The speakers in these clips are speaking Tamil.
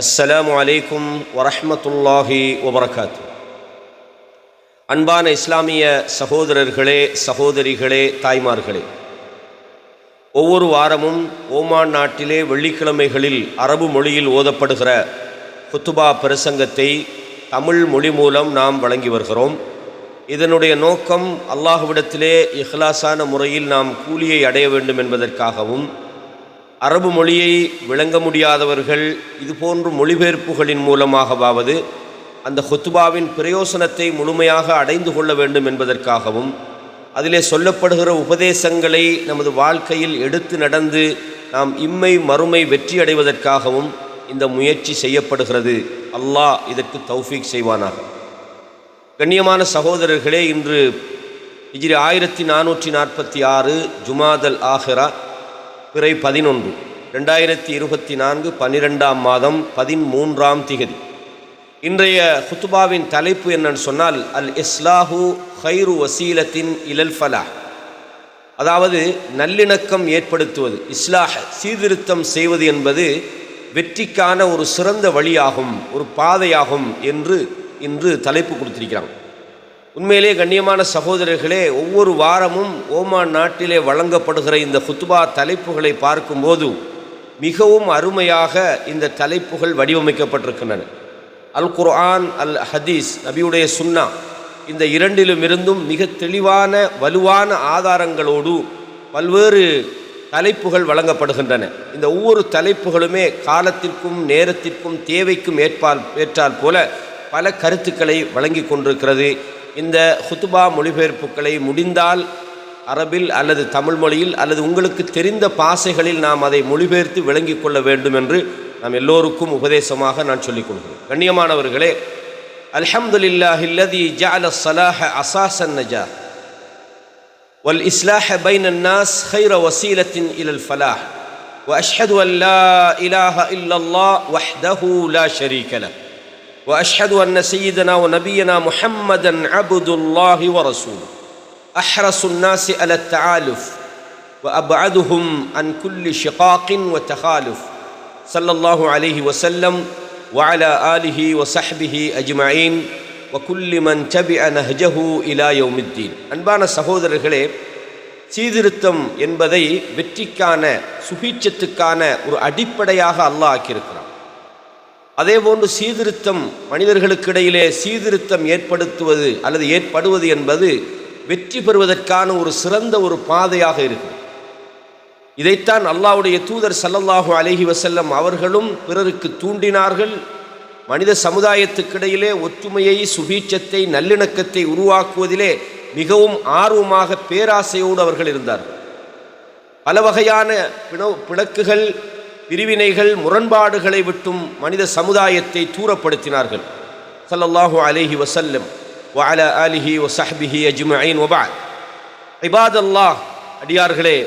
அஸ்ஸலாமு அலைக்கும் வரஹ்மத்துல்லாஹி வபரகாத்து. அன்பான இஸ்லாமிய சகோதரர்களே சகோதரிகளே தாய்மார்களே ஒவ்வொரு வாரமும் ஓமான் நாட்டிலே வெள்ளிக்கிழமைகளில் அரபு மொழியில் ஓதப்படுகிற குத்துபா பிரசங்கத்தை தமிழ் மொழி மூலம் நாம் வழங்கி வருகிறோம். இதனுடைய நோக்கம் அல்லாஹ்விடத்திலே இஹ்லாசான முறையில் நாம் கூலியை அடைய வேண்டும் என்பதற்காகவும் அரபு மொழியை விளங்க முடியாதவர்கள் இதுபோன்று மொழிபெயர்ப்புகளின் மூலமாகவாவது அந்த ஹொத்துபாவின் பிரயோசனத்தை முழுமையாக அடைந்து கொள்ள வேண்டும் என்பதற்காகவும் அதிலே சொல்லப்படுகிற உபதேசங்களை நமது வாழ்க்கையில் எடுத்து நடந்து நாம் இம்மை மறுமை வெற்றி அடைவதற்காகவும் இந்த முயற்சி செய்யப்படுகிறது. அல்லாஹ் இதற்கு தௌஃபீக் செய்வானாக கண்ணியமான சகோதரர்களே இன்று இஜிரி ஆயிரத்தி நானூற்றி நாற்பத்தி ஆறு ஜுமாதல் ஆஹிரா பிறை பதினொன்று ரெண்டாயிரத்தி இருபத்தி நான்கு பன்னிரெண்டாம் மாதம் பதிமூன்றாம் திகதி. இன்றைய குத்துபாவின் தலைப்பு என்னன்னு சொன்னால் அல் இஸ்லாஹு ஹைரு வசீலத்தின் இலல்ஃபலா அதாவது நல்லிணக்கம் ஏற்படுத்துவது இஸ்லாஹ் சீர்திருத்தம் செய்வது என்பது வெற்றிக்கான ஒரு சிறந்த வழியாகும் ஒரு பாதையாகும் என்று இன்று தலைப்பு கொடுத்திருக்கிறாங்க. உண்மையிலே கண்ணியமான சகோதரர்களே ஒவ்வொரு வாரமும் ஓமான் நாட்டிலே வழங்கப்படுகிற இந்த குத்துபா தலைப்புகளை பார்க்கும்போது மிகவும் அருமையாக இந்த தலைப்புகள் வடிவமைக்கப்பட்டிருக்கின்றன. அல் குர்ஆன் அல் ஹதீஸ் நபியுடைய சுன்னா இந்த இரண்டிலும் இருந்தும் மிக தெளிவான வலுவான ஆதாரங்களோடு பல்வேறு தலைப்புகள் வழங்கப்படுகின்றன. இந்த ஒவ்வொரு தலைப்புகளுமே காலத்திற்கும் நேரத்திற்கும் தேவைக்கும் ஏற்பால் ஏற்றால் போல பல கருத்துக்களை வழங்கி கொண்டிருக்கிறது. இந்த ஹுத்துபா மொழிபெயர்ப்புகளை முடிந்தால் அரபில் அல்லது தமிழ் மொழியில் அல்லது உங்களுக்கு தெரிந்த பாசைகளில் நாம் அதை மொழிபெயர்த்து விளங்கிக் கொள்ள வேண்டும் என்று நாம் எல்லோருக்கும் உபதேசமாக நான் சொல்லிக் கொள்கிறேன். கண்ணியமானவர்களே அல்ஹம்துலில்லாஹில்லதி ஜால சலாஹ அசாசன் நஜா வல் இஸ்லாஹ பைன் அன்னாஸ் ஹைர வசீலத்தின் இலல் ஃபலாஹ் وأشهد أن لا إله إلا الله وحده لا شريك له واشهد ان سيدنا ونبينا محمدا عبد الله ورسوله احرص الناس على التعالف وابعدهم عن كل شقاق وتخالف صلى الله عليه وسلم وعلى اله وصحبه اجمعين وكل من تبع نهجه الى يوم الدين அன்பான சகோதரர்களே சீர்திருத்தம் என்பதை வெற்றிக்கான சுபீட்சத்துக்கான ஒரு அடிப்படையாக அல்லாஹ் ஆக்கியிருக்கிறான் அதேபோன்று சீர்திருத்தம் மனிதர்களுக்கிடையிலே சீர்திருத்தம் ஏற்படுத்துவது அல்லது ஏற்படுவது என்பது வெற்றி பெறுவதற்கான ஒரு சிறந்த ஒரு பாதையாக இருக்கும் இதைத்தான் அல்லாவுடைய தூதர் சல்லல்லாஹு அலஹி வசல்லம் அவர்களும் பிறருக்கு தூண்டினார்கள். மனித சமுதாயத்துக்கிடையிலே ஒற்றுமையை சுபீட்சத்தை நல்லிணக்கத்தை உருவாக்குவதிலே மிகவும் ஆர்வமாக பேராசையோடு அவர்கள் இருந்தார்கள். பல வகையான பிணக்குகள் பிரிவினைகள் முரண்பாடுகளை விட்டும் மனித சமுதாயத்தை தூரப்படுத்தினார்கள். சல்லல்லாஹு அலிஹி வசல்லம் வஅல அலிஹி வசஹ்பிஹி அஜ்மஈன் வபாத் இபாத் அல்லாஹ் அடியார்களே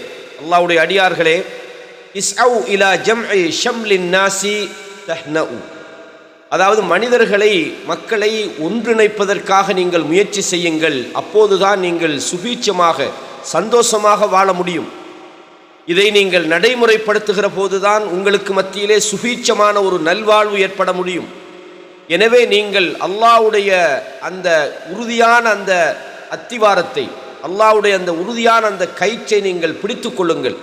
அல்லாவுடைய அடியார்களே இஸ்அவு இலா ஜம்இ ஷம்லின் நாசி தஹ்னஉ. அதாவது மனிதர்களை மக்களை ஒன்றிணைப்பதற்காக நீங்கள் முயற்சி செய்யுங்கள். அப்போதுதான் நீங்கள் சுபீட்சமாக சந்தோஷமாக வாழ முடியும். இதை நீங்கள் நடைமுறைப்படுத்துகிற போதுதான் உங்களுக்கு மத்தியிலே சுபீட்சமான ஒரு நல்வாழ்வு ஏற்பட முடியும். எனவே நீங்கள் அல்லாவுடைய அந்த உறுதியான அந்த அத்திவாரத்தை அல்லாவுடைய அந்த உறுதியான அந்த கயிற்றை நீங்கள் பிடித்து கொள்ளுங்கள்.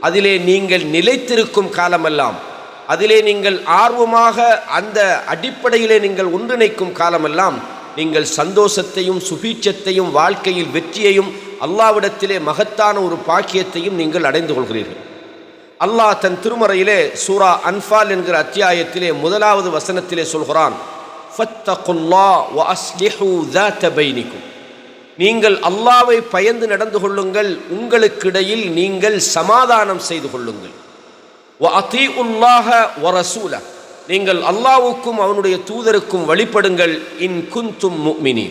அதிலே நீங்கள் நிலைத்திருக்கும் காலமெல்லாம் அதிலே நீங்கள் ஆர்வமாக அந்த அடிப்படையிலே நீங்கள் ஒன்றிணைக்கும் காலமெல்லாம் நீங்கள் சந்தோஷத்தையும் சுபீட்சத்தையும் வாழ்க்கையில் வெற்றியையும் அல்லாவிடத்திலே மகத்தான ஒரு பாக்கியத்தையும் நீங்கள் அடைந்து கொள்கிறீர்கள். அல்லாஹ் தன் திருமறையிலே சூரா அன்ஃபால் என்கிற அத்தியாயத்திலே முதலாவது வசனத்திலே சொல்கிறான் நீங்கள் அல்லாவை பயந்து நடந்து கொள்ளுங்கள் உங்களுக்கிடையில் நீங்கள் சமாதானம் செய்து கொள்ளுங்கள். நீங்கள் அல்லாவுக்கும் அவனுடைய தூதருக்கும் வழிபடுங்கள் இன் குந்தும் முக்மினி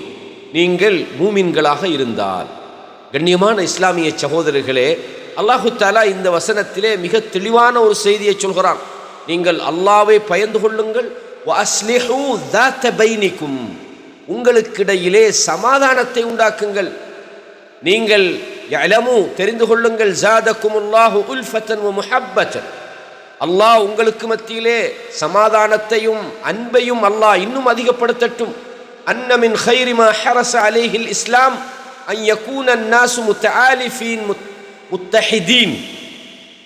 நீங்கள் மூமின்களாக இருந்தால். கண்ணியமான இஸ்லாமிய சகோதரர்களே அல்லாஹு தாலா இந்த வசனத்திலே மிக தெளிவான ஒரு செய்தியை சொல்கிறான். நீங்கள் அல்லாவை பயந்து கொள்ளுங்கள். பைனிக்கும். உங்களுக்கிடையிலே சமாதானத்தை உண்டாக்குங்கள். நீங்கள் எலமு தெரிந்து கொள்ளுங்கள். ஜாதக்கும் அல்லாஹு உல்ஃபத்தன் முஹப்பத்தன். அல்லாஹ் உங்களுக்கு மத்தியிலே சமாதானத்தையும் அன்பையும் அல்லாஹ் இன்னும் அதிகப்படுத்தட்டும். அன்னமின் ஹைரிமா ஹரச அலேஹில் இஸ்லாம். ஐயக்கூன் முத்தஆலிஃபீன் முத்தஹிதீன்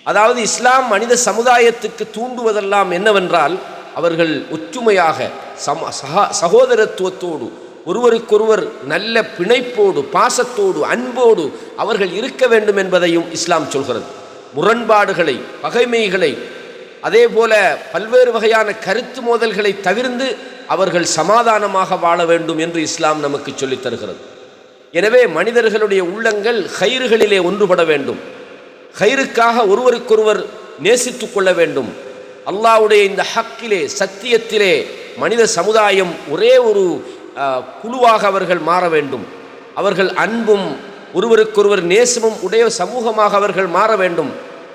அதாவது இஸ்லாம் மனித சமுதாயத்துக்கு தூண்டுவதெல்லாம் என்னவென்றால் அவர்கள் ஒற்றுமையாக சம சகா சகோதரத்துவத்தோடு ஒருவருக்கொருவர் நல்ல பிணைப்போடு பாசத்தோடு அன்போடு அவர்கள் இருக்க வேண்டும் என்பதையும் இஸ்லாம் சொல்கிறது. முரண்பாடுகளை பகைமைகளை அதே போல பல்வேறு வகையான கருத்து மோதல்களை தவிர்ந்து அவர்கள் சமாதானமாக வாழ வேண்டும் என்று இஸ்லாம் நமக்கு சொல்லித் தருகிறது. எனவே மனிதர்களுடைய உள்ளங்கள் கயிறுகளிலே ஒன்றுபட வேண்டும். கயிறுக்காக ஒருவருக்கொருவர் நேசித்து கொள்ள வேண்டும். அல்லாவுடைய இந்த ஹக்கிலே சத்தியத்திலே மனித சமுதாயம் ஒரே ஒரு குழுவாக அவர்கள் மாற வேண்டும். அவர்கள் அன்பும் ஒருவருக்கொருவர் நேசமும் உடைய சமூகமாக அவர்கள் மாற வேண்டும்.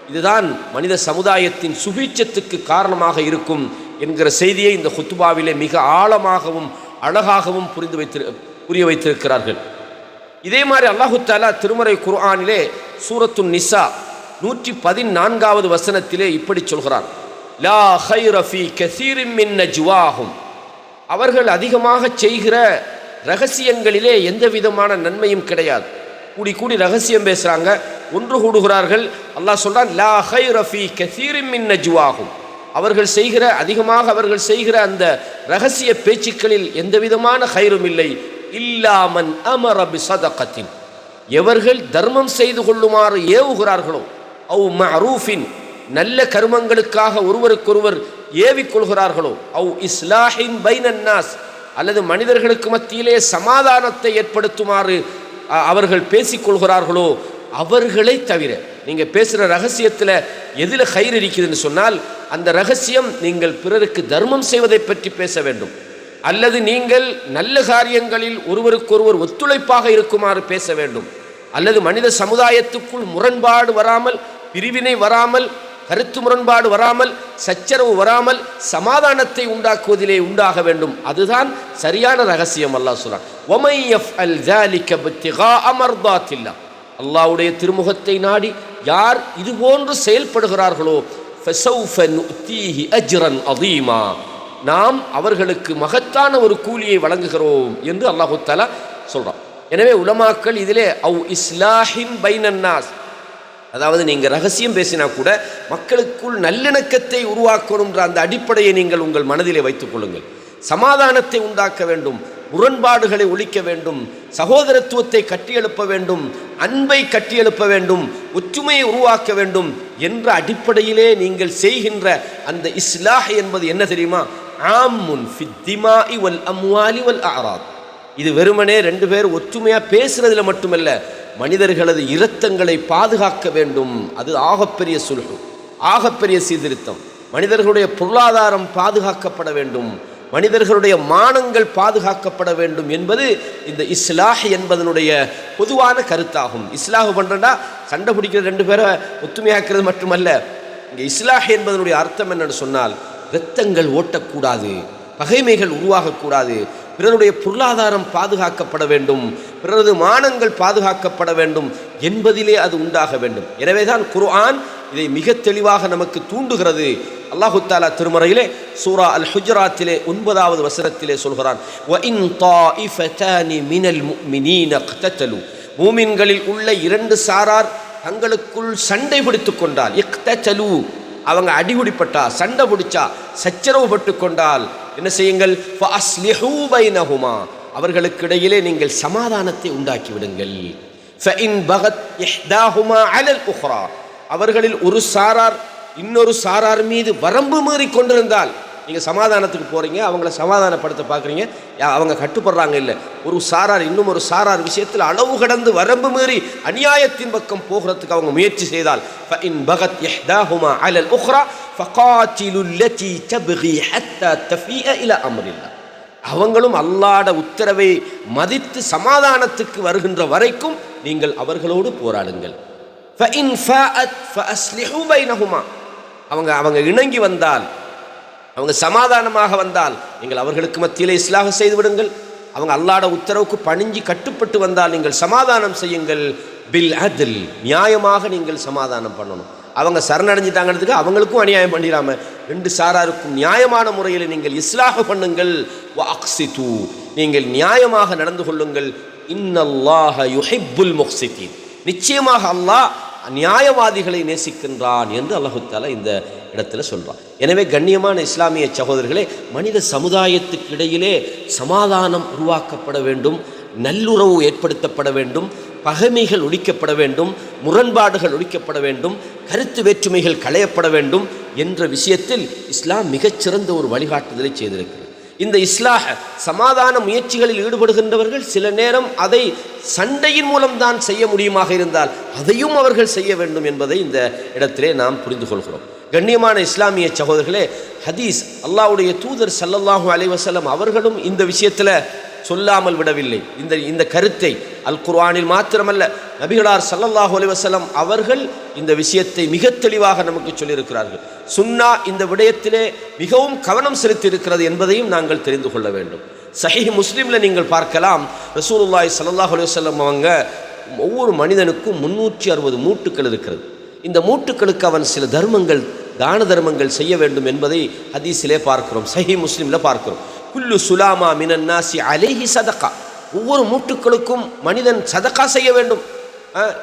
இதுதான் மனித சமுதாயத்தின் சுபீட்சத்துக்கு காரணமாக இருக்கும் என்கிற செய்தியை இந்த ஹுத்துபாவிலே மிக ஆழமாகவும் அழகாகவும் புரிந்து வைத்திரு புரிய வைத்திருக்கிறார்கள். இதே மாதிரி அல்லாஹு தாலா திருமறை குர்ஆனிலே சூரத்து நிசா நூற்றி பதினான்காவது வசனத்திலே இப்படி சொல்கிறார். லா ஹைரஃபி கசீரின் மின் அவர்கள் அதிகமாக செய்கிற ரகசியங்களிலே எந்த விதமான நன்மையும் கிடையாது. கூடி கூடி ரகசியம் பேசுகிறாங்க ஒன்று கூடுகிறார்கள். அல்லாஹ் சொல்கிறான் லா ஹை ரஃபி கசீரின் நஜுவாகும் அவர்கள் செய்கிற அதிகமாக அவர்கள் செய்கிற அந்த ரகசிய பேச்சுக்களில் எந்த விதமான ஹைரும் இல்லை. இல்லாமன் அமரபி சதகத்தின் எவர்கள் தர்மம் செய்து கொள்ளுமாறு ஏவுகிறார்களோ அவு மரூஃபின் நல்ல கருமங்களுக்காக ஒருவருக்கொருவர் ஏவிக்கொள்கிறார்களோ அவ் இஸ்லாஹின் பைனன்னாஸ் அல்லது மனிதர்களுக்கு மத்தியிலே சமாதானத்தை ஏற்படுத்துமாறு அவர்கள் பேசிக்கொள்கிறார்களோ அவர்களை தவிர நீங்கள் பேசுகிற ரகசியத்தில் எதில் கயிறு இருக்குதுன்னு சொன்னால் அந்த ரகசியம் நீங்கள் பிறருக்கு தர்மம் செய்வதை பற்றி பேச வேண்டும். அல்லது நீங்கள் நல்ல காரியங்களில் ஒருவருக்கொருவர் ஒத்துழைப்பாக இருக்குமாறு பேச வேண்டும். அல்லது மனித சமுதாயத்துக்குள் முரண்பாடு வராமல் பிரிவினை வராமல் கருத்து முரண்பாடு வராமல் சச்சரவு வராமல் சமாதானத்தை உண்டாக்குவதிலே உண்டாக வேண்டும். அதுதான் சரியான ரகசியம் அல்லாஹ் சொல்றான். அல்லாவுடைய திருமுகத்தை நாடி யார் இது போன்று செயல்படுகிறார்களோ அஜ்ரன் அதீமா நாம் அவர்களுக்கு மகத்தான ஒரு கூலியை வழங்குகிறோம் என்று அல்லாஹு தாலா சொல்கிறான் எனவே உலமாக்கள் இதிலே அவ் இஸ்லாஹின் பைனன்னாஸ் அதாவது நீங்கள் ரகசியம் பேசினா கூட மக்களுக்குள் நல்லிணக்கத்தை உருவாக்கணுன்ற அந்த அடிப்படையை நீங்கள் உங்கள் மனதிலே வைத்துக் கொள்ளுங்கள். சமாதானத்தை உண்டாக்க வேண்டும் முரண்பாடுகளை ஒழிக்க வேண்டும் சகோதரத்துவத்தை கட்டியெழுப்ப வேண்டும் அன்பை கட்டியெழுப்ப வேண்டும் ஒற்றுமையை உருவாக்க வேண்டும் என்ற அடிப்படையிலே நீங்கள் செய்கின்ற அந்த இஸ்லாஹ் என்பது என்ன தெரியுமா? ஆமுன் ஃபித்திமாஇ வல் அம்வாலி வல் ஆராத் இது வெறுமனே ரெண்டு பேர் ஒற்றுமையாக பேசுறதுல மட்டுமல்ல மனிதர்களது இரத்தங்களை பாதுகாக்க வேண்டும். அது ஆகப்பெரிய சுல்கு ஆகப்பெரிய சீர்திருத்தம். மனிதர்களுடைய பொருளாதாரம் பாதுகாக்கப்பட வேண்டும். மனிதர்களுடைய மானங்கள் பாதுகாக்கப்பட வேண்டும் என்பது இந்த இஸ்லாஹ் என்பதனுடைய பொதுவான கருத்தாகும். இஸ்லாஹ் பண்ணுறா சண்டை பிடிக்கிற ரெண்டு பேரை ஒத்துமையாக்குறது மட்டுமல்ல இங்கே இஸ்லாஹ் என்பதனுடைய அர்த்தம் என்னென்னு சொன்னால் இரத்தங்கள் ஓட்டக்கூடாது பகைமைகள் உருவாகக்கூடாது. பிறருடைய பொருளாதாரம் பாதுகாக்கப்பட வேண்டும் பிறரது மானங்கள் பாதுகாக்கப்பட வேண்டும் என்பதிலே அது உண்டாக வேண்டும். எனவேதான் குர்ஆன் இதை மிக தெளிவாக நமக்கு தூண்டுகிறது. அல்லாஹு தாலா திருமறையிலே சூரா அல் ஹுஜராத்திலே ஒன்பதாவது வசனத்திலே சொல்கிறான் மூமின்களில் உள்ள இரண்டு சாரார் தங்களுக்குள் சண்டை பிடித்துக் கொண்டால் இக்தலு அவங்க அடிகுடிப்பட்டா சண்டை பிடிச்சா சச்சரவு பட்டு கொண்டால் என்ன செய்யுங்கள்? அவர்களுக்கு இடையிலே நீங்கள் சமாதானத்தை உண்டாக்கி விடுங்கள் அவர்களில் ஒரு சாரார் இன்னொரு சாரார் மீது வரம்பு மீறி கொண்டிருந்தால் நீங்கள் சமாதானத்துக்கு போகிறீங்க அவங்கள சமாதானப்படுத்த பார்க்குறீங்க அவங்க கட்டுப்படுறாங்க இல்லை ஒரு சாரார் இன்னும் ஒரு சாரார் விஷயத்தில் அளவு கடந்து வரம்பு மீறி அநியாயத்தின் பக்கம் போகிறதுக்கு அவங்க முயற்சி செய்தால் فإن بغت إحداهما على الأخرى فقاتلوا التي تبغي حتى تفيء إلى أمر الله அவங்களும் அல்லாட உத்தரவை மதித்து சமாதானத்துக்கு வருகின்ற வரைக்கும் நீங்கள் அவர்களோடு போராடுங்கள் فإن فاءت فأصلحوا بينهما அவங்க அவங்க இணங்கி வந்தால் அவங்க சமாதானமாக வந்தால் நீங்கள் அவர்களுக்கு மத்தியிலே இஸ்லாக செய்து விடுங்கள். அவங்க அல்லாட உத்தரவுக்கு பணிஞ்சு கட்டுப்பட்டு வந்தால் நீங்கள் சமாதானம் செய்யுங்கள். பில் அதில் நியாயமாக நீங்கள் சமாதானம் பண்ணணும். அவங்க சரணடைஞ்சிட்டாங்கிறதுக்கு அவங்களுக்கும் அநியாயம் பண்ணிடாம ரெண்டு சாராருக்கும் நியாயமான முறையில் நீங்கள் இஸ்லாக பண்ணுங்கள். வாக்சித்து நீங்கள் நியாயமாக நடந்து கொள்ளுங்கள். இன்னல்லாஹ யுஹிப்புல் முஹ்சித்தீன் நிச்சயமாக அல்லாஹ் நியாயவாதிகளை நேசிக்கின்றான் என்று அல்லாஹு இந்த இடத்துல சொல்கிறான் எனவே கண்ணியமான இஸ்லாமிய சகோதரர்களே மனித சமுதாயத்துக்கு இடையிலே சமாதானம் உருவாக்கப்பட வேண்டும் நல்லுறவு ஏற்படுத்தப்பட வேண்டும் பகைமைகள் ஒழிக்கப்பட வேண்டும் முரண்பாடுகள் ஒழிக்கப்பட வேண்டும் கருத்து வேற்றுமைகள் களையப்பட வேண்டும் என்ற விஷயத்தில் இஸ்லாம் மிகச்சிறந்த ஒரு வழிகாட்டுதலை செய்திருக்கிறது. இந்த இஸ்லாஹ சமாதான முயற்சிகளில் ஈடுபடுகின்றவர்கள் சில நேரம் அதை சண்டையின் மூலம்தான் செய்ய முடியுமாக இருந்தால் அதையும் அவர்கள் செய்ய வேண்டும் என்பதை இந்த இடத்திலே நாம் புரிந்து கொள்கிறோம். கண்ணியமான இஸ்லாமிய சகோதரர்களே ஹதீஸ் அல்லாவுடைய தூதர் சல்லல்லாஹு அலைவசலம் அவர்களும் இந்த விஷயத்தில் சொல்லாமல் விடவில்லை. இந்த இந்த கருத்தை அல் குர்ஆனில் மாத்திரமல்ல நபிகளார் சல்லல்லாஹு அலைஹி வஸல்லம் அவர்கள் இந்த விஷயத்தை மிக தெளிவாக நமக்கு சொல்லியிருக்கிறார்கள். சுன்னா இந்த விடயத்திலே மிகவும் கவனம் செலுத்தியிருக்கிறது என்பதையும் நாங்கள் தெரிந்து கொள்ள வேண்டும். சஹி முஸ்லீமில் நீங்கள் பார்க்கலாம் ரசூலுல்லாய் ஸல்லல்லாஹு அலுவலம் அவங்க ஒவ்வொரு மனிதனுக்கும் முன்னூற்றி அறுபது மூட்டுக்கள் இருக்கிறது. இந்த மூட்டுக்களுக்கு அவன் சில தர்மங்கள் தான தர்மங்கள் செய்ய வேண்டும் என்பதை ஹதீஸிலே பார்க்கிறோம் சஹி முஸ்லீமில் பார்க்கிறோம். குல்லு சுலாமா மினன் நாசி அலைஹி சதகா. ஒவ்வொரு மூட்டுக்களுக்கும் மனிதன் சதக்கா செய்ய வேண்டும்.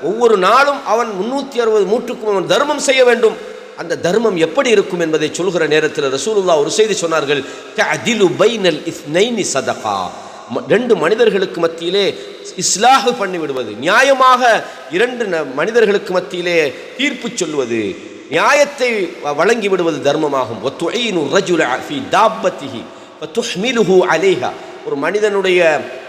ஒவ்வொரு நாளும் அவன் முன்னூற்றி அறுபது மூட்டுக்கும் அவன் தர்மம் செய்ய வேண்டும். அந்த தர்மம் எப்படி இருக்கும் என்பதை சொல்கிற நேரத்தில் ரசூலுல்லா ஒரு செய்தி சொன்னார்கள் அதிலு பைனல் இஸ்னைனி சதகா. ம- ரெண்டு மனிதர்களுக்கு மத்தியிலே இஸ்லாஹு பண்ணிவிடுவது நியாயமாக இரண்டு ந- மனிதர்களுக்கு மத்தியிலே தீர்ப்பு சொல்வது நியாயத்தை வ- வழங்கி விடுவது தர்மமாகும் ஒத்துழையினு ரஜுலி ஃபி இப்போ துஷ்மிலுஹு அலேஹா. ஒரு மனிதனுடைய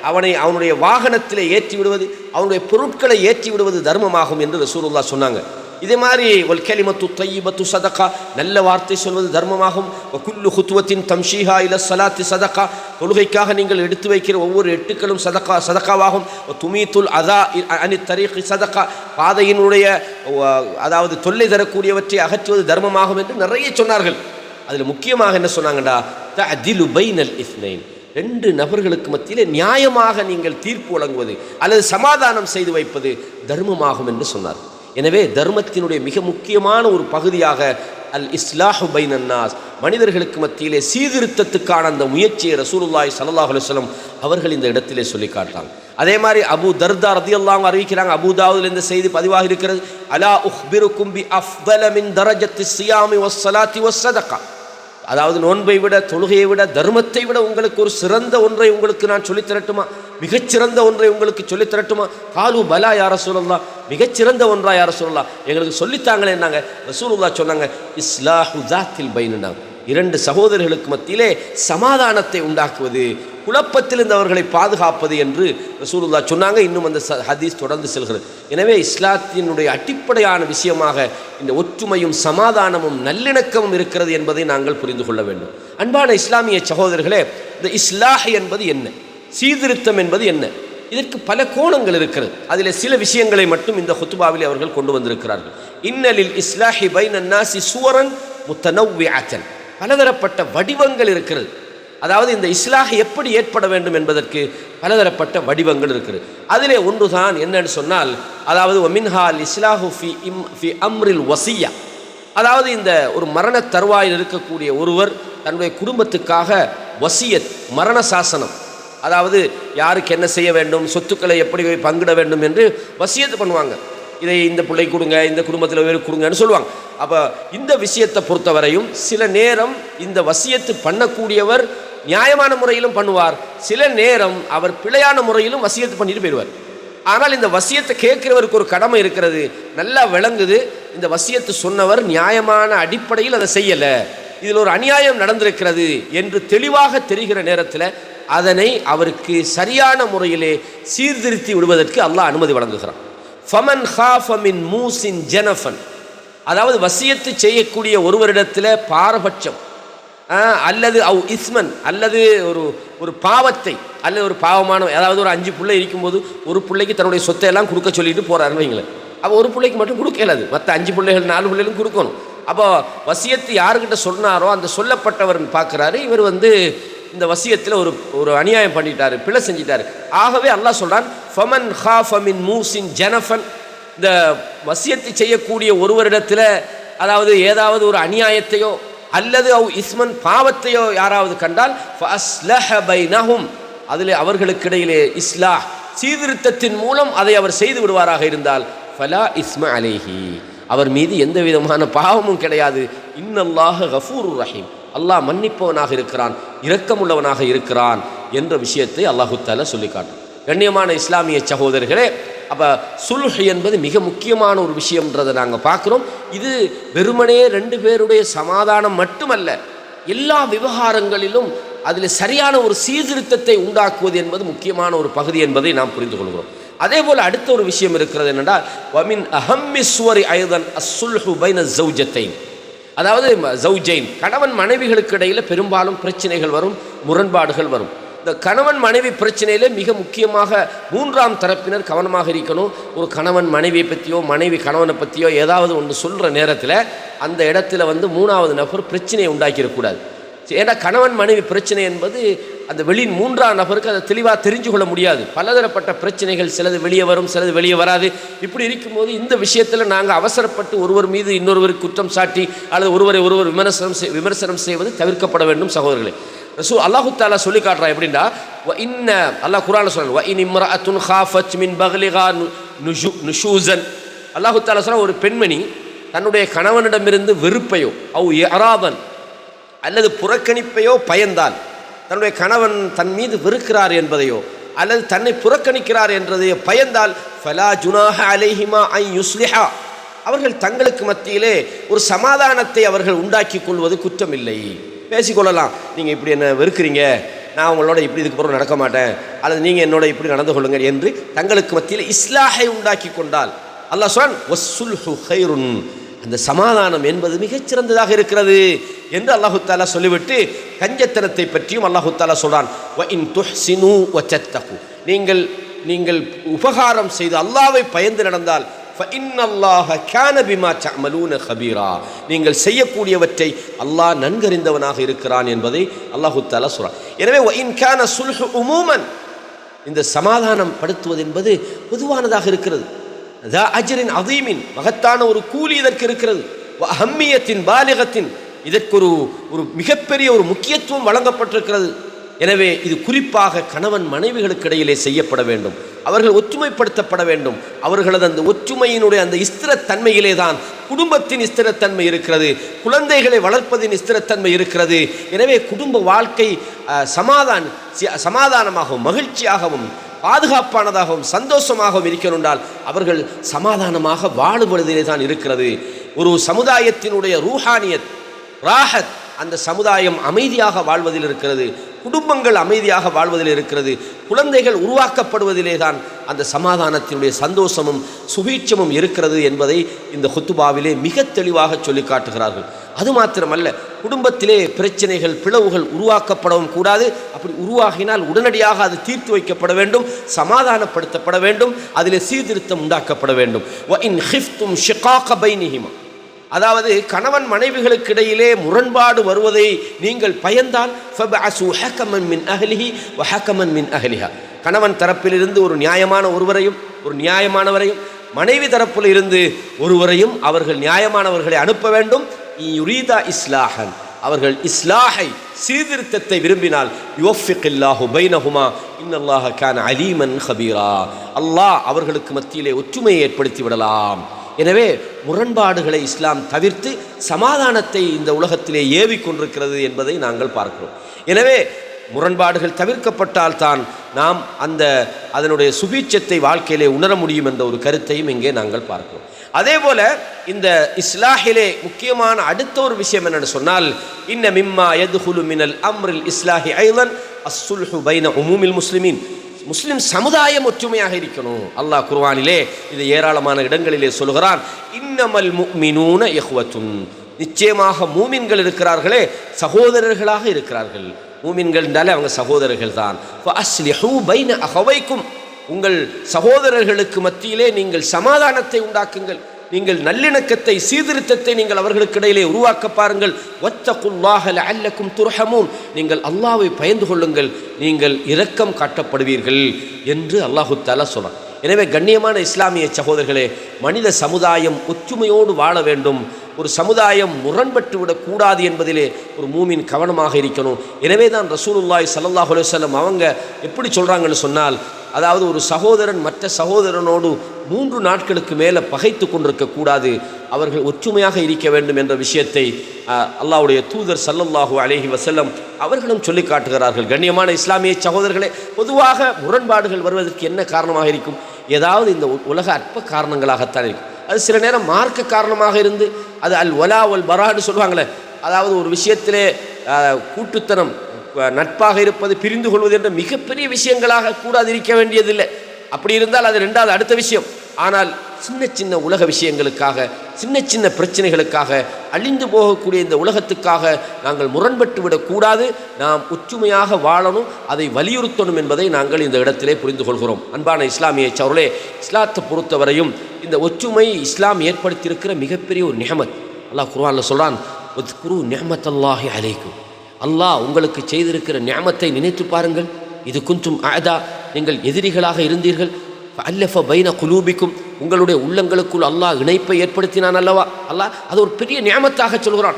அவனை அவனுடைய வாகனத்தில் ஏற்றி விடுவது அவனுடைய பொருட்களை ஏற்றி விடுவது தர்மமாகும் என்று ரசூலுல்லா சொன்னாங்க. இதே மாதிரி ஒல் கேலிமத்து தையிபத்து சதகா நல்ல வார்த்தை சொல்வது தர்மமாகும். குல்லு ஹுத்துவத்தின் தம்ஷீஹா இல சலாத்தி சதகா தொழுகைக்காக நீங்கள் எடுத்து வைக்கிற ஒவ்வொரு எட்டுக்களும் சதகா சதக்காவாகும் துமீத்துல் அதா இ- அனி தரீഖி சதகா பாதையினுடைய அதாவது தொல்லை தரக்கூடியவற்றை அகற்றுவது தர்மமாகும் என்று நிறைய சொன்னார்கள். அதில் முக்கியமாக என்ன சொன்னாங்கடா? அதிலு பைனல் இஸ்னைன். ரெண்டு நபர்களுக்கு மத்தியில் நியாயமாக நீங்கள் தீர்ப்பு வழங்குவது அல்லது சமாதானம் செய்து வைப்பது தர்மமாகும் என்று சொன்னார். எனவே தர்மத்தினுடைய மிக முக்கியமான ஒரு பகுதியாக அல் இஸ்லாஹு பைனன்னாஸ் மனிதர்களுக்கு மத்தியிலே சீர்திருத்தத்துக்கான அந்த முயற்சியை ரசூலுல்லாய் சல்லாஹ் அலுவலம் அவர்கள் இந்த இடத்திலே சொல்லி காட்டாங்க அதே மாதிரி அபு தர்தா ரதியல்லாஹு அறிவிக்கிறாங்க அபுதாவுதில் இந்த செய்தி பதிவாக இருக்கிறது. அலா உஹ்பிரு கும்பி அஃபலமின் தரஜத்து சியாமி ஒசலாத்தி ஒசதக்கா அதாவது நோன்பை விட தொழுகையை விட தர்மத்தை விட உங்களுக்கு ஒரு சிறந்த ஒன்றை உங்களுக்கு நான் சொல்லித் தரட்டுமா? மிகச்சிறந்த ஒன்றை உங்களுக்கு சொல்லித் தரட்டுமா? காலு பலா யார சொல்லலாம் மிகச்சிறந்த ஒன்றா யார சொல்லலாம் எங்களுக்கு சொல்லித்தாங்களே என்னாங்க? ரசூலுல்லா சொன்னாங்க இஸ்லாஹு தாத்தில் பைனுனாங்க இரண்டு சகோதரர்களுக்கு மத்தியிலே சமாதானத்தை உண்டாக்குவது குழப்பத்தில் இருந்தவர்களை பாதுகாப்பது என்று ரசூலுல்லா சொன்னாங்க. இன்னும் அந்த ச- ஹதீஸ் தொடர்ந்து செல்கிறது. எனவே இஸ்லாத்தினுடைய அடிப்படையான விஷயமாக இந்த ஒற்றுமையும் சமாதானமும் நல்லிணக்கமும் இருக்கிறது என்பதை நாங்கள் புரிந்து கொள்ள வேண்டும். அன்பான இஸ்லாமிய சகோதரர்களே இந்த இஸ்லாஹ் என்பது என்ன? சீர்திருத்தம் என்பது என்ன? இதற்கு பல கோணங்கள் இருக்கிறது. அதில் சில விஷயங்களை மட்டும் இந்த ஹுத்துபாவில் அவர்கள் கொண்டு வந்திருக்கிறார்கள். இன்னலில் இஸ்லாஹி பைன் நாசி சுவரன் முத்தனவ்விஅத்தன். பலதரப்பட்ட வடிவங்கள் இருக்கிறது. அதாவது இந்த இஸ்லாஹ் எப்படி ஏற்பட வேண்டும் என்பதற்கு பலதரப்பட்ட வடிவங்கள் இருக்குது. அதிலே ஒன்றுதான் என்னன்னு சொன்னால் அதாவது ஒமின்ஹால் இஸ்லாஹு ஃபி இம் ஃபி அம்ரில் வசியா. அதாவது இந்த ஒரு மரண தருவாயில் இருக்கக்கூடிய ஒருவர் தன்னுடைய குடும்பத்துக்காக வசியத் மரண சாசனம் அதாவது யாருக்கு என்ன செய்ய வேண்டும் சொத்துக்களை எப்படி பங்கிட வேண்டும் என்று வசியத்து பண்ணுவாங்க. இதை இந்த பிள்ளை கொடுங்க இந்த குடும்பத்தில் வேறு கொடுங்கன்னு சொல்லுவாங்க. அப்போ இந்த விஷயத்தை பொறுத்தவரையும் சில நேரம் இந்த வசியத்து பண்ணக்கூடியவர் நியாயமான முறையிலும் பண்ணுவார். சில நேரம் அவர் பிழையான முறையிலும் வசியத்து பண்ணிட்டு போயிடுவார். ஆனால் இந்த வசியத்தை கேட்கிறவருக்கு ஒரு கடமை இருக்கிறது. நல்லா விளங்குது. இந்த வசியத்து சொன்னவர் நியாயமான அடிப்படையில் அதை செய்யலை. இதில் ஒரு அநியாயம் நடந்திருக்கிறது என்று தெளிவாக தெரிகிற நேரத்தில் அதனை அவருக்கு சரியான முறையிலே சீர்திருத்தி விடுவதற்கு அல்லாஹ் அனுமதி வழங்குகிறான். ஃபமன் ஹாஃப மூசின் ஜெனஃபன். அதாவது வசியத்து செய்யக்கூடிய ஒருவரிடத்தில் பாரபட்சம். அல்லது அவ் இஸ்மன் அல்லது ஒரு ஒரு பாவத்தை அல்லது ஒரு பாவமான அதாவது ஒரு அஞ்சு பிள்ளை இருக்கும்போது ஒரு பிள்ளைக்கு தன்னுடைய சொத்தை எல்லாம் கொடுக்க சொல்லிட்டு போகிறாருன்னு வைங்களேன் அப்போ ஒரு பிள்ளைக்கு மட்டும் கொடுக்க இயலாது மற்ற அஞ்சு பிள்ளைகள் நாலு பிள்ளைகளும் கொடுக்கணும். அப்போ வசியத்தை யாருக்கிட்ட சொன்னாரோ அந்த சொல்லப்பட்டவர்னு பார்க்குறாரு இவர் வந்து இந்த வசியத்தில் ஒரு ஒரு அநியாயம் பண்ணிட்டாரு பிழை செஞ்சிட்டாரு. ஆகவே அல்லாஹ் சொல்கிறான் ஃபமன் ஹா ஃபமின் மூசின் ஜனஃபன். இந்த வசியத்தை செய்யக்கூடிய ஒருவரிடத்தில் அதாவது ஏதாவது ஒரு அநியாயத்தையோ அல்லது அவ் இஸ்மன் பாவத்தையோ யாராவது கண்டால் ஃபஅஸ்லஹ பைனஹும் அதில் அவர்களுக்கிடையிலே இஸ்லா சீர்திருத்தத்தின் மூலம் அதை அவர் செய்து விடுவாராக இருந்தால் ஃபலா இஸ்ம அலேஹி. அவர் மீது எந்த விதமான பாவமும் கிடையாது. இன்னல்லாக கஃபூர் ரஹீம். அல்லாஹ் மன்னிப்பவனாக இருக்கிறான் இரக்கமுள்ளவனாக இருக்கிறான் என்ற விஷயத்தை அல்லாஹு தாலா சொல்லி காட்டும் கண்ணியமான இஸ்லாமிய சகோதரர்களே அப்போ சுல்ஹ் என்பது மிக முக்கியமான ஒரு விஷயம்ன்றதை நாங்கள் பார்க்குறோம். இது வெறுமனே ரெண்டு பேருடைய சமாதானம் மட்டுமல்ல எல்லா விவகாரங்களிலும் அதில் சரியான ஒரு சீர்திருத்தத்தை உண்டாக்குவது என்பது முக்கியமான ஒரு பகுதி என்பதை நாம் புரிந்து கொள்கிறோம். அதே போல் அடுத்த ஒரு விஷயம் இருக்கிறது என்னென்றால் வமின் அஹம்மிஸ்வரி ஐதன் அசுல்ஹு பைன ஜௌஜத்தைன் அதாவது ஜௌஜைன் கணவன் மனைவிகளுக்கு இடையில் பெரும்பாலும் பிரச்சனைகள் வரும் முரண்பாடுகள் வரும். இந்த கணவன் மனைவி பிரச்சனையிலே மிக முக்கியமாக மூன்றாம் தரப்பினர் கவனமாக இருக்கணும். ஒரு கணவன் மனைவியை பற்றியோ மனைவி கணவனை பற்றியோ ஏதாவது ஒன்று சொல்கிற நேரத்தில் அந்த இடத்துல வந்து மூணாவது நபர் பிரச்சனையை உண்டாக்கிடக்கூடாது. ஏன்னா கணவன் மனைவி பிரச்சனை என்பது அந்த வெளியின் மூன்றாம் நபருக்கு அதை தெளிவாக தெரிஞ்சு கொள்ள முடியாது. பலதரப்பட்ட பிரச்சனைகள் சிலது வெளியே வரும் சிலது வெளியே வராது. இப்படி இருக்கும்போது இந்த விஷயத்தில் நாங்கள் அவசரப்பட்டு ஒருவர் மீது இன்னொருவர் குற்றம் சாட்டி அல்லது ஒருவரை ஒருவர் விமர்சனம் செய் விமர்சனம் செய்வது தவிர்க்கப்பட வேண்டும் சகோதரர்களே. ரசூ அல்லாஹு தாலா சொல்லி காட்டுறா எப்படின்னா வ இன்ன அல்லாஹ் குரான் சொல்றான் வ இன் இம்ரஅத்துன் ஹாஃபத் மின் பக்லிகா நுஷு நுஷூசன் அல்லாஹு தாலா சொல்ல ஒரு பெண்மணி தன்னுடைய கணவனிடமிருந்து வெறுப்பையோ அவ் அராதன் அல்லது புறக்கணிப்பையோ பயந்தால் தன்னுடைய கணவன் தன் மீது வெறுக்கிறார் என்பதையோ அல்லது தன்னை புறக்கணிக்கிறார் என்றதையோ பயந்தால் ஃபலா ஜுனாஹ அலேஹிமா ஐ யுஸ்லிஹா. அவர்கள் தங்களுக்கு மத்தியிலே ஒரு சமாதானத்தை அவர்கள் உண்டாக்கி கொள்வது குற்றமில்லை. பேசிக்கொள்ளலாம். நீங்கள் இப்படி என்ன வெறுக்கிறீங்க? நான் உங்களோட இப்படி இதுக்கு பிறகு நடக்க மாட்டேன். அல்லது நீங்கள் என்னோட இப்படி நடந்து கொள்ளுங்கள் என்று தங்களுக்கு மத்தியில் இஸ்லாஹை உண்டாக்கி கொண்டால். அல்லாஹ் சொல் வஸ்ஸுல்ஹு ஹைருன் அந்த சமாதானம் என்பது மிகச்சிறந்ததாக இருக்கிறது என்று அல்லாஹு தாலா சொல்லிவிட்டு கஞ்சத்தனத்தை பற்றியும் அல்லாஹு தாலா சொல்றான். நீங்கள் நீங்கள் உபகாரம் செய்து அல்லாவை பயந்து நடந்தால் நீங்கள் செய்யக்கூடியவற்றை அல்லாஹ் நன்கறிந்தவனாக இருக்கிறான் என்பதை அல்லாஹு தாலா சொல்றான். எனவே சுல்ஹு உமூமன். இந்த சமாதானம் படுத்துவது என்பது பொதுவானதாக இருக்கிறது. அஜரின் அதீமின் மகத்தான ஒரு கூலி இதற்கு இருக்கிறது. அஹம்மியத்தின் பாலிகத்தின் இதற்கு ஒரு ஒரு மிகப்பெரிய ஒரு முக்கியத்துவம் வழங்கப்பட்டிருக்கிறது. எனவே இது குறிப்பாக கணவன் மனைவிகளுக்கு இடையிலே செய்யப்பட வேண்டும். அவர்கள் ஒற்றுமைப்படுத்தப்பட வேண்டும். அவர்களது அந்த ஒற்றுமையினுடைய அந்த ஸ்திரத்தன்மையிலே தான் குடும்பத்தின் ஸ்திரத்தன்மை இருக்கிறது. குழந்தைகளை வளர்ப்பதின் ஸ்திரத்தன்மை இருக்கிறது. எனவே குடும்ப வாழ்க்கை சமாதான் சமாதானமாகவும் மகிழ்ச்சியாகவும் பாதுகாப்பானதாகவும் சந்தோஷமாகவும் இருக்கணுண்டால் அவர்கள் சமாதானமாக வாழுவதிலே தான் இருக்கிறது. ஒரு சமுதாயத்தினுடைய ரூஹானியத் ராஹத் அந்த சமுதாயம் அமைதியாக வாழ்வதில் இருக்கிறது. குடும்பங்கள் அமைதியாக வாழ்வதில் இருக்கிறது. குழந்தைகள் உருவாக்கப்படுவதிலே தான் அந்த சமாதானத்தினுடைய சந்தோஷமும் சுபீட்சமும் இருக்கிறது என்பதை இந்த ஹுத்துபாவிலே மிக தெளிவாக சொல்லி காட்டுகிறார்கள். அது மாத்திரமல்ல குடும்பத்திலே பிரச்சனைகள் பிளவுகள் உருவாக்கப்படவும் கூடாது. அப்படி உருவாகினால் உடனடியாக அது தீர்த்து வைக்கப்பட வேண்டும் சமாதானப்படுத்தப்பட வேண்டும் அதிலே சீர்திருத்தம் உண்டாக்கப்பட வேண்டும். அதாவது கணவன் மனைவிகளுக்கு இடையிலே முரண்பாடு வருவதை நீங்கள் பயந்தால் மின் அஹ்லிஹி வ மின் அஹலிஹா. கணவன் தரப்பிலிருந்து ஒரு நியாயமான ஒருவரையும் ஒரு நியாயமானவரையும் மனைவி தரப்பில் இருந்து ஒருவரையும் அவர்கள் நியாயமானவர்களை அனுப்ப வேண்டும். யுரீதா இஸ்லாஹன். அவர்கள் இஸ்லாஹை சீர்திருத்தத்தை விரும்பினால் யுவஃபிகில்லாஹு பைனஹுமா இன்னல்லாஹ கான் அலீமன் ஹபீரா அல்லாஹ் அவர்களுக்கு மத்தியிலே ஒற்றுமையை ஏற்படுத்தி விடலாம். எனவே முரண்பாடுகளை இஸ்லாம் தவிர்த்து சமாதானத்தை இந்த உலகத்திலே ஏவி கொண்டிருக்கிறது என்பதை நாங்கள் பார்க்கிறோம். எனவே முரண்பாடுகள் தவிர்க்கப்பட்டால் தான் நாம் அந்த அதனுடைய சுபீட்சத்தை வாழ்க்கையிலே உணர முடியும் என்ற ஒரு கருத்தையும் இங்கே நாங்கள் பார்க்கிறோம். அதே போல இந்த இஸ்லாஹிலே முக்கியமான அடுத்த ஒரு விஷயம் என்னென்னு சொன்னால் இன்ன மிம்மா எது மினல் அம்ரில் இஸ்லாஹி ஐலன் அஸ்ஸுல்ஹு பைன உமூமில் முஸ்லிமின். முஸ்லிம் சமுதாயம் ஒற்றுமையாக இருக்கணும் அல்லாஹ் குர்வானிலே இது ஏராளமான இடங்களிலே சொல்கிறான் இன்னமல் மினூன எஹ்வத்துன் நிச்சயமாக மூமின்கள் இருக்கிறார்களே சகோதரர்களாக இருக்கிறார்கள் மூமின்கள் என்றாலே அவங்க சகோதரர்கள் தான் அகவைக்கும் உங்கள் சகோதரர்களுக்கு மத்தியிலே நீங்கள் சமாதானத்தை உண்டாக்குங்கள் நீங்கள் நல்லிணக்கத்தை சீர்திருத்தத்தை நீங்கள் அவர்களுக்கு இடையிலே உருவாக்க பாருங்கள். வத்தகுல்லாஹ அல்லக்கும் துர்ஹமூன். நீங்கள் அல்லாவை பயந்து கொள்ளுங்கள். நீங்கள் இரக்கம் காட்டப்படுவீர்கள் என்று அல்லாஹு தாலா சொல்றான் எனவே கண்ணியமான இஸ்லாமிய சகோதரர்களே மனித சமுதாயம் ஒற்றுமையோடு வாழ வேண்டும். ஒரு சமுதாயம் முரண்பட்டு விடக்கூடாது என்பதிலே ஒரு மூமின் கவனமாக இருக்கணும். எனவே தான் ரசூலுல்லாய் சல்லாஹ் அலுவலம் அவங்க எப்படி சொல்கிறாங்கன்னு சொன்னால் அதாவது ஒரு சகோதரன் மற்ற சகோதரனோடு மூன்று நாட்களுக்கு மேலே பகைத்து கொண்டிருக்கக்கூடாது அவர்கள் ஒற்றுமையாக இருக்க வேண்டும் என்ற விஷயத்தை அல்லாவுடைய அல்லாஹ்வுடைய தூதர் சல்லல்லாஹு அலேஹி வசல்லம் அவர்களும் சொல்லி காட்டுகிறார்கள். கண்ணியமான இஸ்லாமிய சகோதரர்களே பொதுவாக முரண்பாடுகள் வருவதற்கு என்ன காரணமாக இருக்கும்? ஏதாவது இந்த உ- உலக அற்ப காரணங்களாகத்தான் இருக்கும். அது சில நேரம் மார்க்க காரணமாக இருந்து அது அல் ஒலா ஒல் பரான்னு சொல்லுவாங்களே அதாவது ஒரு விஷயத்திலே கூட்டுத்தனம் நட்பாக இருப்பது பிரிந்து கொள்வது என்ற மிகப்பெரிய விஷயங்களாக கூட இருக்க வேண்டியதில்லை. அப்படி இருந்தால் அது ரெண்டாவது அடுத்த விஷயம். ஆனால் சின்ன சின்ன உலக விஷயங்களுக்காக சின்ன சின்ன பிரச்சனைகளுக்காக அழிந்து போகக்கூடிய இந்த உலகத்துக்காக நாங்கள் முரண்பட்டு விடக்கூடாது. நாம் ஒற்றுமையாக வாழணும் அதை வலியுறுத்தணும் என்பதை நாங்கள் இந்த இடத்திலே புரிந்து கொள்கிறோம். அன்பான இஸ்லாமிய சவர்களே இஸ்லாத்தை பொறுத்தவரையும் இந்த ஒற்றுமை இஸ்லாம் ஏற்படுத்தியிருக்கிற மிகப்பெரிய ஒரு நியமத் அல்லாஹ் குர்ஆன்ல சொல்கிறான் குரு நியமத்தல்லாஹி அலைக்கும். அல்லாஹ் உங்களுக்கு செய்திருக்கிற ஞாமத்தை நினைத்து பாருங்கள். இது குன்றும் ஆதா நீங்கள் எதிரிகளாக இருந்தீர்கள். அல்லஃப பைன குலூபிக்கும். உங்களுடைய உள்ளங்களுக்குள் அல்லாஹ் இணைப்பை ஏற்படுத்தினான் அல்லவா? அல்லாஹ் அது ஒரு பெரிய நியமத்தாக சொல்கிறான்.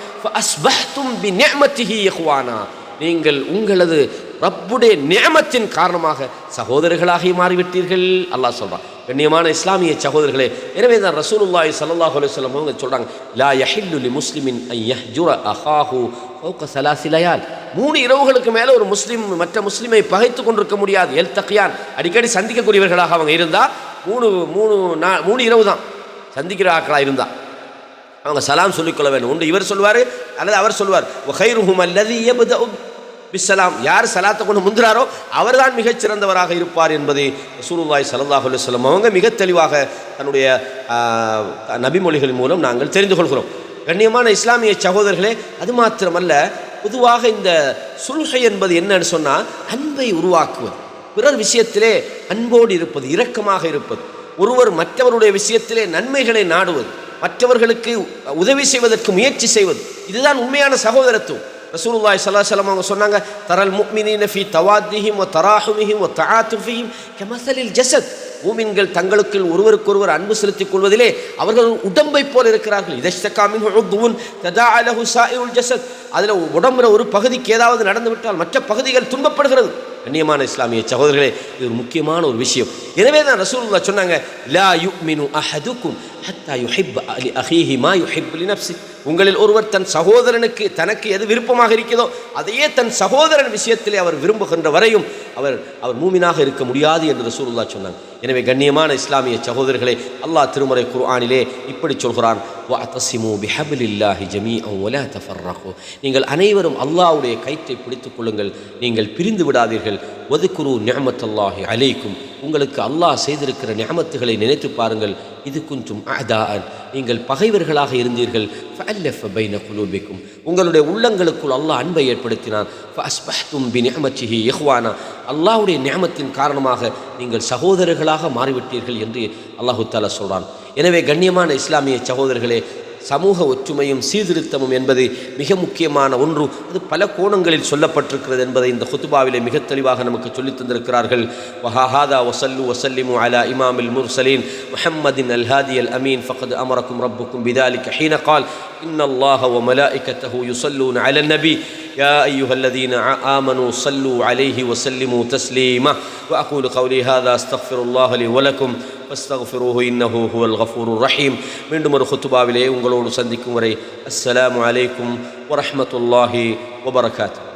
நீங்கள் உங்களது ரப்புடைய நியமத்தின் காரணமாக சகோதரர்களாகி மாறிவிட்டீர்கள் அல்லாஹ் சொல்கிறான் கண்ணியமான இஸ்லாமிய சகோதரர்களே எனவே தான் ரசூலுல்லாய் சல்லாஹ் அலுவலம் அவங்க சொல்கிறாங்க லா யஹில்லுலி முஸ்லிமின் ஐ யஹ்ஜுர அஹாஹூ ஃபவுக்க சலாசிலையால் மூணு இரவுகளுக்கு மேலே ஒரு முஸ்லீம் மற்ற முஸ்லீமை பகைத்து கொண்டிருக்க முடியாது. எல் தக்கியான் அடிக்கடி சந்திக்கக்கூடியவர்களாக அவங்க இருந்தால் மூணு மூணு நா மூணு இரவு தான் சந்திக்கிற ஆக்களாக இருந்தால் அவங்க சலாம் சொல்லிக்கொள்ள வேண்டும். ஒன்று இவர் சொல்வார் அல்லது அவர் சொல்வார் ஹைருஹும் அல்லது யப்தஉ பிஸ்ஸலாம். யார் சலாத்தை கொண்டு முந்துறாரோ அவர்தான் மிகச் சிறந்தவராக இருப்பார் என்பதை ரசூலுல்லாஹி ஸல்லல்லாஹு அலைஹி அவங்க மிக தெளிவாக தன்னுடைய நபிமொழிகளின் மூலம் நாங்கள் தெரிந்து கொள்கிறோம். கண்ணியமான இஸ்லாமிய சகோதரர்களே அது மாத்திரமல்ல பொதுவாக இந்த சுல்கை என்பது என்னன்னு சொன்னால் அன்பை உருவாக்குவது. பிறர் விஷயத்திலே அன்போடு இருப்பது இரக்கமாக இருப்பது. ஒருவர் மற்றவருடைய விஷயத்திலே நன்மைகளை நாடுவது மற்றவர்களுக்கு உதவி செய்வதற்கு முயற்சி செய்வது இதுதான் உண்மையான சகோதரத்துவம். ரசூலுல்லாஹி ஸல்லல்லாஹு அலைஹி வஸல்லம் அவங்க சொன்னாங்க தரல் முஃமினீன ஃபீ தவாத்திஹிம் வ தராஹுமிஹிம் வ தஆத்துஃபிஹிம் கமஸலில் ஜஸத் மூமின்கள் தங்களுக்குள் ஒருவருக்கொருவர் அன்பு செலுத்திக் கொள்வதிலே அவர்கள் உடம்பை போல இருக்கிறார்கள் இதஷ்தகா மின்ஹு உத்வுன் ததாஅ லஹு சாயிருல் ஜஸத் அதில் உடம்புல ஒரு பகுதிக்கு ஏதாவது நடந்துவிட்டால் மற்ற பகுதிகள் துன்பப்படுகிறது கண்ணியமான இஸ்லாமிய சகோதரர்களே இது ஒரு முக்கியமான ஒரு விஷயம் எனவே தான் ரசூலுல்லாஹ் சொன்னாங்க லா யுமினு அஹதுக்கும் ஹத்தா யுஹிப் அலி அஹீஹி மா யுஹிப் லி நஃப்ஸி உங்களில் ஒருவர் தன் சகோதரனுக்கு தனக்கு எது விருப்பமாக இருக்கிறதோ அதையே தன் சகோதரன் விஷயத்திலே அவர் விரும்புகின்ற வரையும் அவர் அவர் மூமினாக இருக்க முடியாது என்று ரசூலுல்லா சொன்னாங்க. எனவே கண்ணியமான இஸ்லாமிய சகோதரர்களே அல்லாஹ் திருமறை குர்ஆனிலே இப்படி சொல்கிறான் நீங்கள் அனைவரும் அல்லாவுடைய கயிற்றை பிடித்துக் கொள்ளுங்கள் நீங்கள் பிரிந்து விடாதீர்கள். ஒதுக்குரு நியமத்தல்லாஹி அலைக்கும். உங்களுக்கு அல்லாஹ் செய்திருக்கிற நியமத்துகளை நினைத்து பாருங்கள். இது கொஞ்சம் அதான் நீங்கள் பகைவர்களாக இருந்தீர்கள். பைன குலூபிக்கும் உங்களுடைய உள்ளங்களுக்குள் அல்லாஹ் அன்பை ஏற்படுத்தினான். ஃபஸ்பஹ்தும் பி நியமச்சிஹி யஹ்வானா அல்லாஹுடைய நியமத்தின் காரணமாக நீங்கள் சகோதரர்களாக மாறிவிட்டீர்கள் என்று அல்லாஹு தாலா சொல்கிறான் எனவே கண்ணியமான இஸ்லாமிய சகோதரர்களே சமூக ஒற்றுமையும் சீர்திருத்தமும் என்பது மிக முக்கியமான ஒன்று அது பல கோணங்களில் சொல்லப்பட்டிருக்கிறது என்பதை இந்த ஹுத்துபாவிலே மிக தெளிவாக நமக்கு சொல்லித் தந்திருக்கிறார்கள் வஹாஹாதா வசல்லு வசல்லிமு அலா இமாமில் முர்சலீன் முஹம்மதின் அல் ஹாதி அல் அமீன் ஃபகத் அமரக்கும் ரப்புக்கும் பிதாலிக் ஹீன கால் إن الله وملائكته يصلون على النبي يا أيها الذين آمنوا صلوا عليه وسلموا تسليما وأقول قولي هذا أستغفر الله لي ولكم வஸ்தஃபிரூஹு இன்னஹு ஹுவல் கஃபூர் ரஹீம் மீண்டும் ஒரு ஹுத்துபாவிலே உங்களோடு சந்திக்கும் வரை அஸ்ஸலாம் அலைக்கும் வரஹமத்துல்லாஹி வபரகாத்து